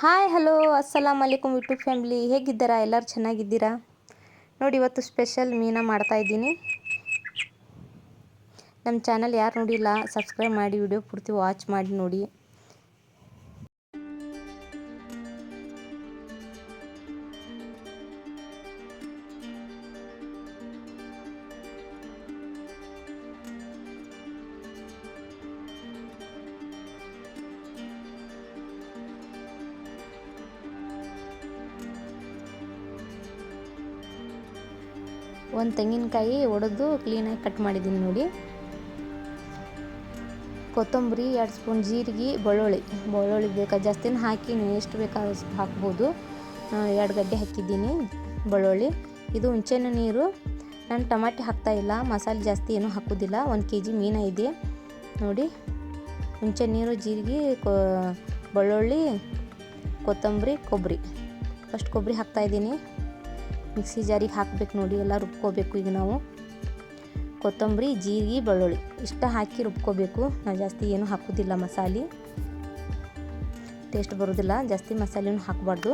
Hi hello ಅಸ್ಸಲಾಮ್ ಅಲೈಕುಮ್ YouTube family ಹೇಗಿದ್ದೀರಾ? ಎಲ್ಲರೂ ಚೆನ್ನಾಗಿದ್ದೀರಾ? ನೋಡಿ, ಇವತ್ತು ಸ್ಪೆಷಲ್ ಮೀನ ಮಾಡ್ತಾಯಿದ್ದೀನಿ ನಮ್ಮ ಚಾನಲ್ ಯಾರು ನೋಡಿಲ್ಲ ಸಬ್ಸ್ಕ್ರೈಬ್ ಮಾಡಿ ವಿಡಿಯೋ ಪೂರ್ತಿ ವಾಚ್ ಮಾಡಿ ನೋಡಿ. ಒಂದು ತೆಂಗಿನಕಾಯಿ ಒಡೆದು ಕ್ಲೀನಾಗಿ ಕಟ್ ಮಾಡಿದ್ದೀನಿ ನೋಡಿ. ಕೊತ್ತಂಬರಿ, ಎರಡು ಸ್ಪೂನ್ ಜೀರಿಗೆ, ಬೆಳ್ಳುಳ್ಳಿ. ಬೆಳ್ಳುಳ್ಳಿ ಬೇಕಾ, ಜಾಸ್ತಿನ ಹಾಕಿ ಎಷ್ಟು ಬೇಕಾದಷ್ಟು ಹಾಕ್ಬೋದು. ಎರಡು ಗಡ್ಡೆ ಹಾಕಿದ್ದೀನಿ ಬೆಳ್ಳುಳ್ಳಿ. ಇದು ಹುಂಚೆನ ನೀರು. ನಾನು ಟಮಾಟೆ ಹಾಕ್ತಾಯಿಲ್ಲ ಮಸಾಲೆ ಜಾಸ್ತಿ ಏನೂ ಹಾಕೋದಿಲ್ಲ, ಒಂದು ಕೆ ಜಿ ಮೀನ ಇದೆ. ನೋಡಿ ಹುಂಚೆ ನೀರು, ಜೀರಿಗೆ, ಕೊ, ಬೆಳ್ಳುಳ್ಳಿ, ಕೊತ್ತಂಬರಿ, ಕೊಬ್ಬರಿ. ಫಸ್ಟ್ ಕೊಬ್ಬರಿ ಹಾಕ್ತಾಯಿದ್ದೀನಿ ಮಿಕ್ಸಿ ಜಾರಿಗೆ ಹಾಕ್ಬೇಕು ನೋಡಿ, ಎಲ್ಲ ರುಬ್ಕೋಬೇಕು ಈಗ ನಾವು. ಕೊತ್ತಂಬರಿ, ಜೀರಿಗೆ, ಬೆಳ್ಳುಳ್ಳಿ, ಇಷ್ಟ ಹಾಕಿ ರುಬ್ಕೋಬೇಕು. ನಾವು ಜಾಸ್ತಿ ಏನು ಹಾಕೋದಿಲ್ಲ ಮಸಾಲೆ. ಟೇಸ್ಟ್ ಬರೋದಿಲ್ಲ, ಜಾಸ್ತಿ ಮಸಾಲೆನೂ ಹಾಕಬಾರ್ದು.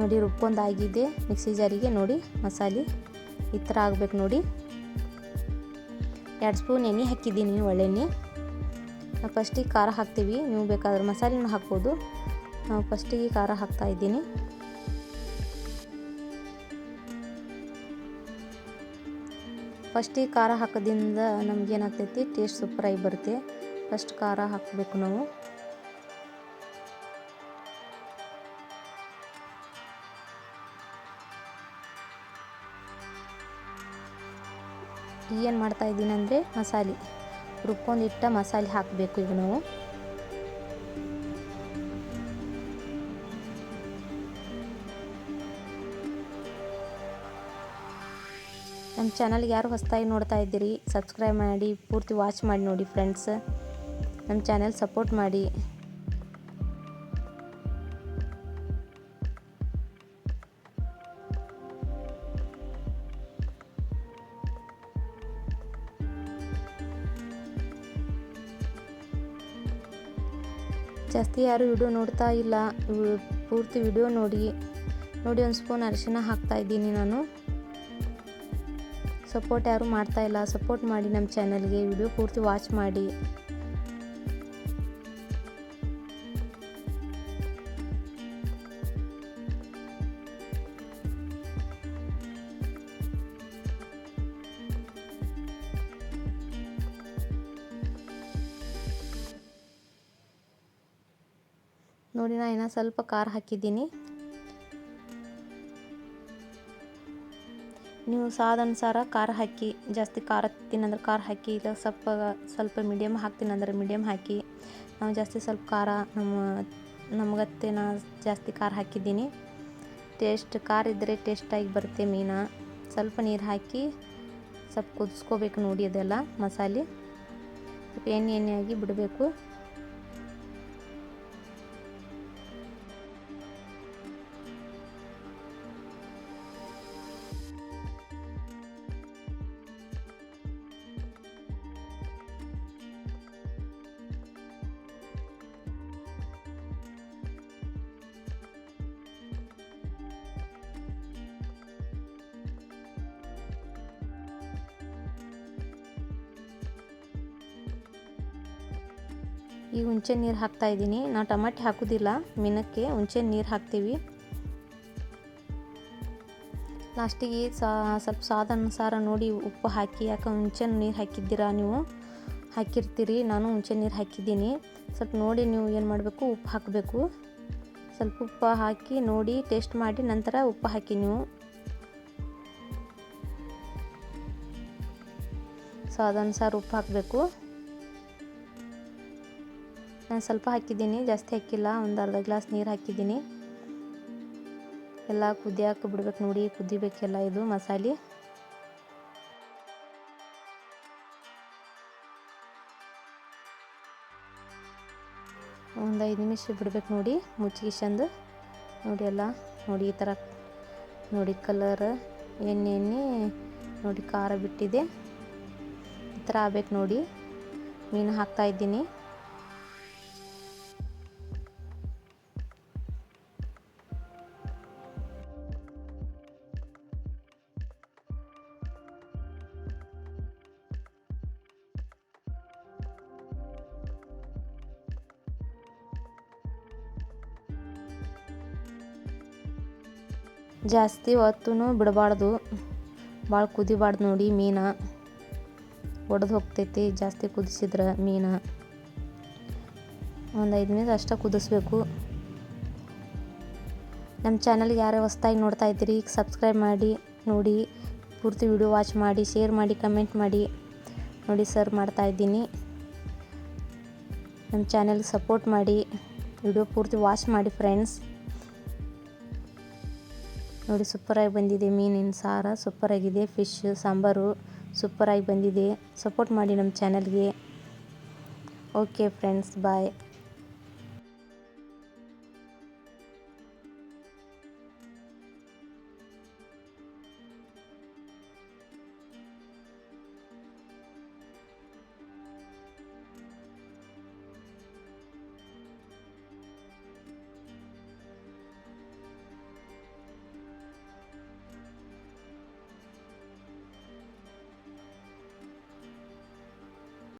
ನೋಡಿ, ರುಬ್ಕೊಂಡಾಗಿದೆ. ಮಿಕ್ಸಿ ಜಾರಿಗೆ ನೋಡಿ, ಮಸಾಲೆ ಈ ಥರ ಆಗ್ಬೇಕು ನೋಡಿ. ಎರಡು ಸ್ಪೂನ್ ಎಣ್ಣೆ ಹಾಕಿದ್ದೀನಿ, ಒಳ್ಳೆಣ್ಣೆ. ಫಸ್ಟಿಗೆ ಖಾರ ಹಾಕ್ತೀವಿ. ನೀವು ಬೇಕಾದ್ರೆ ಮಸಾಲೆನೂ ಹಾಕ್ಬೋದು. ನಾವು ಫಸ್ಟಿಗೆ ಖಾರ ಹಾಕ್ತಾ ಇದ್ದೀನಿ. ಫಸ್ಟಿಗೆ ಖಾರ ಹಾಕೋದ್ರಿಂದ ನಮ್ಗೇನಾಗ್ತೈತಿ ಟೇಸ್ಟ್ ಸೂಪರಾಗಿ ಬರುತ್ತೆ. ಫಸ್ಟ್ ಖಾರ ಹಾಕಬೇಕು ನಾವು. ಏನು ಮಾಡ್ತಾ ಇದ್ದೀನಿ ಅಂದರೆ ಮಸಾಲೆ. ರುಬ್ಕೊಂಡಿಟ್ಟ ಮಸಾಲೆ ಹಾಕಬೇಕು ಈಗ ನಾವು. ನಮ್ಮ ಚಾನಲ್ಗೆ ಯಾರು ಹೊಸದಾಗಿ ನೋಡ್ತಾ ಇದ್ದೀರಿ ಸಬ್ಸ್ಕ್ರೈಬ್ ಮಾಡಿ, ಪೂರ್ತಿ ವಾಚ್ ಮಾಡಿ ನೋಡಿ ಫ್ರೆಂಡ್ಸ್ ನಮ್ಮ ಚಾನಲ್ ಸಪೋರ್ಟ್ ಮಾಡಿ. ಜಾಸ್ತಿ ಯಾರು ವಿಡಿಯೋ ನೋಡ್ತಾ ಇಲ್ಲ ಪೂರ್ತಿ ವಿಡಿಯೋ ನೋಡಿ. ನೋಡಿ ಒಂದು ಸ್ಪೂನ್ ಅರಿಶಿನ ಹಾಕ್ತಾ ಇದ್ದೀನಿ ನಾನು. ಸಪೋರ್ಟ್ ಯಾರು ಮಾಡ್ತಾ ಇಲ್ಲ. ಸಪೋರ್ಟ್ ಮಾಡಿ ನಮ್ಮ ಚಾನಲ್ಗೆ. ವಿಡಿಯೋ ಪೂರ್ತಿ ವಾಚ್ ಮಾಡಿ. ನೋಡಿ ನಾನು ಸ್ವಲ್ಪ ಖಾರ ಹಾಕಿದ್ದೀನಿ. ನೀವು ಸ್ವಾದ ಅನುಸಾರ ಖಾರ ಹಾಕಿ, ಜಾಸ್ತಿ ಖಾರ ತಿನ್ನಂದ್ರೆ ಖಾರ ಹಾಕಿ, ಇಲ್ಲ ಸ್ವಲ್ಪ ಸ್ವಲ್ಪ ಮೀಡಿಯಮ್ ಹಾಕ್ತೀನಿ ಅಂದ್ರೆ ಮೀಡಿಯಮ್ ಹಾಕಿ, ನಾವು ಜಾಸ್ತಿ ಸ್ವಲ್ಪ ಖಾರ, ನಮ್ಮ, ನಮಗತ್ತೆ ನಾ ಜಾಸ್ತಿ ಖಾರ ಹಾಕಿದ್ದೀನಿ. ಟೇಸ್ಟ್, ಖಾರ ಇದ್ದರೆ ಟೇಸ್ಟಾಗಿ ಬರುತ್ತೆ ಮೀನು. ಸ್ವಲ್ಪ ನೀರು ಹಾಕಿ, ಸ್ವಲ್ಪ ಕುದಿಸ್ಕೋಬೇಕು ನೋಡಿ ಅದೆಲ್ಲ ಮಸಾಲೆ. ಸ್ವಲ್ಪ ಎಣ್ಣೆ ಎಣ್ಣೆಯಾಗಿ ಬಿಡಬೇಕು. ಈಗ ಹುಂಚೆ ನೀರು ಹಾಕ್ತಾ ಇದ್ದೀನಿ. ನಾವು ಟಮಾಟೆ ಹಾಕೋದಿಲ್ಲ. ಮೀನಕ್ಕೆ ಹುಂಚೆ ನೀರು ಹಾಕ್ತೀವಿ. ಲಾಸ್ಟಿಗೆ ಸ್ವಲ್ಪ ಸ್ವಾದ ಅನುಸಾರ ನೋಡಿ ಉಪ್ಪು ಹಾಕಿ ಯಾಕೆ ಹುಂಚೆ ನೀರು ಹಾಕಿದ್ದೀರಾ ನೀವು? ಹಾಕಿರ್ತೀರಿ. ನಾನು ಹುಂಚೆ ನೀರು ಹಾಕಿದ್ದೀನಿ. ಸ್ವಲ್ಪ ನೋಡಿ ನೀವು ಏನು ಮಾಡಬೇಕು? ಉಪ್ಪು ಹಾಕಬೇಕು. ಸ್ವಲ್ಪ ಉಪ್ಪು ಹಾಕಿ ನೋಡಿ, ಟೇಸ್ಟ್ ಮಾಡಿ, ನಂತರ ಉಪ್ಪು ಹಾಕಿ ನೀವು. ಸ್ವಾದ ಅನುಸಾರ ಉಪ್ಪು ಹಾಕಬೇಕು. ನಾನು ಸ್ವಲ್ಪ ಹಾಕಿದ್ದೀನಿ, ಜಾಸ್ತಿ ಹಾಕಿಲ್ಲ. ಒಂದು ಅರ್ಧ ಗ್ಲಾಸ್ ನೀರು ಹಾಕಿದ್ದೀನಿ. ಎಲ್ಲ ಕುದಿಯಾಕೆ ಬಿಡ್ಬೇಕು ನೋಡಿ ಕುದಿಬೇಕೆಲ್ಲ ಇದು ಮಸಾಲೆ. ಒಂದು ಐದು ನಿಮಿಷ ಬಿಡ್ಬೇಕು ನೋಡಿ ಮುಚ್ಚಿಗಿಸಂದು ನೋಡಿ ಎಲ್ಲ, ನೋಡಿ ಈ ಥರ. ನೋಡಿ ಕಲರ್, ಎಣ್ಣೆ ಎಣ್ಣೆ. ನೋಡಿ ಖಾರ ಬಿಟ್ಟಿದೆ. ಈ ಥರ ಆಗ್ಬೇಕು ನೋಡಿ. ಮೀನು ಹಾಕ್ತಾ ಜಾಸ್ತಿ ಹೊತ್ತೂ ಬಿಡಬಾರ್ದು. ಭಾಳ ಕುದಿಬಾರ್ದು ನೋಡಿ ಮೀನು. ಒಡೆದು ಹೋಗ್ತೈತಿ ಜಾಸ್ತಿ ಕುದಿಸಿದ್ರೆ ಮೀನು. ಒಂದು ಐದು ನಿಮಿಷ ಅಷ್ಟೇ ಕುದಿಸ್ಬೇಕು. ನಮ್ಮ ಚಾನಲ್ಗೆ ಯಾರೇ ಹೊಸ್ದಾಗಿ ನೋಡ್ತಾ ಇದ್ದೀರಿ ಈಗ ಸಬ್ಸ್ಕ್ರೈಬ್ ಮಾಡಿ, ನೋಡಿ, ಪೂರ್ತಿ ವಿಡಿಯೋ ವಾಚ್ ಮಾಡಿ, ಶೇರ್ ಮಾಡಿ, ಕಮೆಂಟ್ ಮಾಡಿ. ನೋಡಿ ಸರ್ವ್ ಮಾಡ್ತಾ ಇದ್ದೀನಿ. ನಮ್ಮ ಚಾನಲ್ಗೆ ಸಪೋರ್ಟ್ ಮಾಡಿ, ವಿಡಿಯೋ ಪೂರ್ತಿ ವಾಚ್ ಮಾಡಿ ಫ್ರೆಂಡ್ಸ್. ನೋಡಿ, ಸೂಪರಾಗಿ ಬಂದಿದೆ. ಮೀನಿನ ಸಾರ ಸೂಪರಾಗಿದೆ. ಫಿಶ್, ಸಾಂಬಾರು ಸೂಪರಾಗಿ ಬಂದಿದೆ. ಸಪೋರ್ಟ್ ಮಾಡಿ ನಮ್ಮ ಚಾನಲ್ಗೆ. Okay friends, bye.